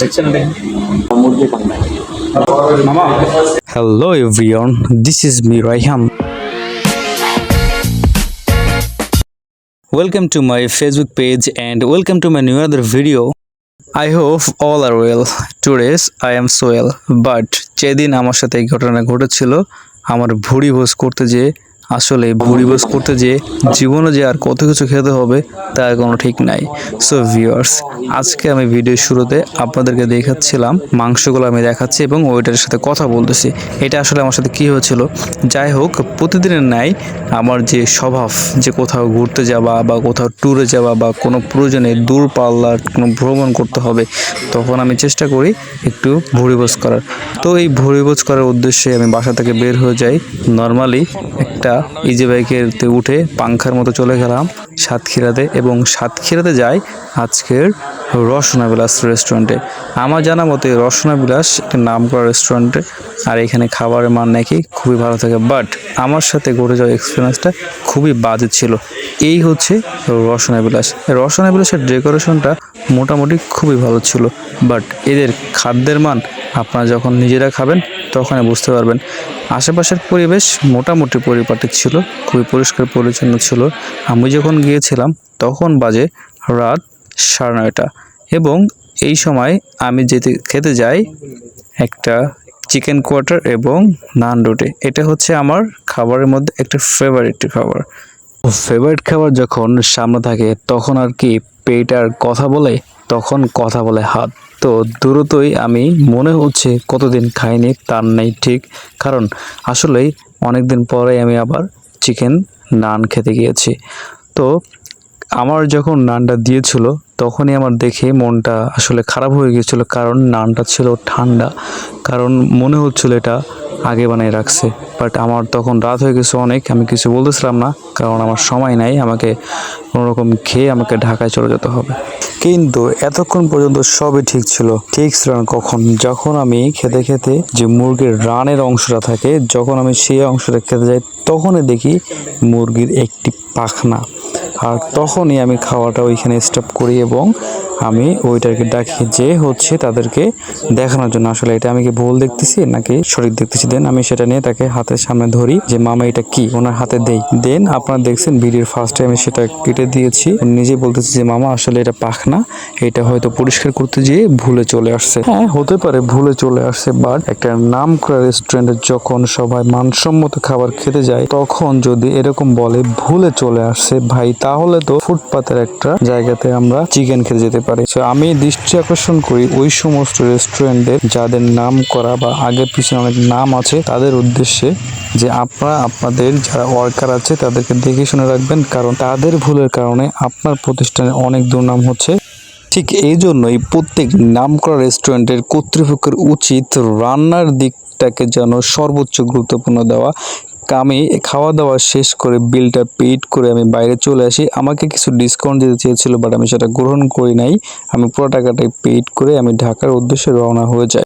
দেখছেন এটা মামা everyone, this is me Raihan. Welcome to my Facebook page and welcome to my new other video. I hope all are well. Today's I am so well. But যেদিন আমার সাথে এই ঘটনা ঘটেছিল আমার ভুড়ি ভোজ করতে যেয়ে আসলে ভুড়ি ভোজ করতে যেয়ে জীবনে যে আর কত কিছু খেতে হবে, তার কোনো ঠিক নাই। সো ভিউয়ার্স আজকে আমি ভিডিওর শুরুতে আপনাদেরকে দেখাচ্ছিলাম, মাংসগুলো আমি দেখাচ্ছি এবং ওইটার সাথে কথা বলতেছি। এটা আসলে আমার সাথে কি হয়েছিল? যাই হোক, প্রতিদিনের নাই আমার যে স্বভাব, যে কোথাও ঘুরতে যাওয়া বা কোথাও ট্যুরে যাওয়া বা কোনো প্রয়োজনে দূর পাল্লার কোনো ভ্রমণ করতে হবে, তখন আমি চেষ্টা করি একটু ভুড়িভোজ করার। তো এই ভুড়িভোজ করার উদ্দেশ্যে আমি বাসা থেকে বের হয়ে যাই। নর্মালি একটা ইজি বাইকেরতে উঠে পাংখার মতো চলে গেলাম সাতক্ষীরাতে এবং সাতক্ষীরাতে যাই আজকের রসনা বিলাস রেস্টুরেন্টে আমার জানা মতে রসনা বিলাস একটা নাম করা রেস্টুরেন্টে আর এখানে খাবারের মান নাকি খুবই ভালো থাকে। বাট আমার সাথে ঘটে যাওয়া এক্সপিরিয়েন্সটা খুবই বাজে ছিল। এই হচ্ছে রসনা বিলাস রসনা বিলাসের ডেকোরেশনটা মোটামুটি খুবই ভালো ছিল। বাট এদের খাদ্যের মান আপনারা যখন নিজেরা খাবেন তখনই বুঝতে পারবেন। আশেপাশের পরিবেশ মোটামুটি পরিপাটি ছিল, খুবই পরিষ্কার পরিচ্ছন্ন ছিল। আমি যখন গিয়েছিলাম, তখন বাজে রাত সাড়ে নয়টা এবং এই সময় আমি যেতে, খেতে যাই একটা চিকেন কোয়ার্টার এবং নান রুটি। এটা হচ্ছে আমার খাবারের মধ্যে একটা ফেভারিট খাবার। ফেভারিট খাবার যখন সামনে থাকে, তখন আর কি পেট আর কথা বলে? তখন কথা বলে, হাত, তো দ্রুতই আমি মনে হচ্ছে কতদিন খাইনি, তার নেই ঠিক। কারণ আসলেই অনেকদিন পরে আমি আবার চিকেন নান খেতে গিয়েছি। তো আমার যখন নানটা দিয়েছিল, তখনই আমার দেখে মনটা আসলে খারাপ হয়ে গিয়েছিল, কারণ নানটা ছিল ঠান্ডা। কারণ মনে হচ্ছিল এটা আগে বানিয়ে রাখছে। বাট আমার তখন রাত হয়ে গেছে অনেক, আমি কিছু বলতেছিলাম না, কারণ আমার সময় নাই, আমাকে কোনো রকম খেয়ে আমাকে ঢাকায় চলে যেতে হবে। কিন্তু এতক্ষণ পর্যন্ত সবই ঠিক ছিল। ঠিক ছিল না কখন? যখন আমি খেতে খেতে যে মুরগির রানের অংশটা থাকে, যখন আমি সেই অংশটা খেতে যাই, তখনই দেখি মুরগির একটি পাখনা। আর তখনই আমি খাওয়াটা ওইখানে স্টপ করি এবং আমি ওইটাকে ডাকি যে হচ্ছে তাদেরকে দেখানোর জন্য আসলে এটা আমি কি ভুল দেখতেছি নাকি সঠিক দেখতেছি? দেন আমি সেটা নিয়ে তাকে হাতের সামনে ধরি যে, মামা, এটা কি? ওনার হাতে দেই। দেন আপনারা দেখছেন ভিডিওর ফার্স্টে আমি সেটা কেটে দিয়েছি। নিজে বলতেছি যে, মামা, আসলে এটা পাখনা এটা হয়তো পরিষ্কার করতে গিয়ে ভুলে চলে আসছে। হ্যাঁ হতে পারে ভুলে চলে আসছে, বাট একটা নাম করা রেস্টুরেন্টে যখন সবাই মানসম্মত খাবার খেতে যায়, তখন যদি এরকম বলে ভুলে চলে আসছে ভাই, তাহলে তো ফুটপাতের একটা জায়গাতে আমরা চিকেন খেতে যেতে পারি। So, আমি দৃষ্টি আকর্ষণ করি ওই সমস্ত রেস্টুরেন্টের যাদের নাম করা বা আগে পিছনে অনেক নাম আছে তাদের উদ্দেশ্যে যে আপনারা আপনাদের যারা ওয়ার্কার আছে তাদেরকে দেখে শুনে রাখবেন কারণ তাদের ভুলের কারণে আপনার প্রতিষ্ঠানে অনেক দুর্নাম হচ্ছে। ঠিক এই জন্যই প্রত্যেক নামকরা রেস্টুরেন্টের কর্তৃপক্ষের উচিত রান্নার দিকটাকে যেন সর্বোচ্চ গুরুত্বপূর্ণ দেওয়া। আমি খাওয়া দাওয়া শেষ করে বিলটা পেইড করে আমি বাইরে চলে আসি। আমাকে কিছু ডিসকাউন্ট দিতে চেয়েছিল বাট আমি সেটা গ্রহণ করি নাই। আমি পুরো টাকাটাই পেইড করে আমি ঢাকার উদ্দেশ্যে রওনা হয়ে যাই।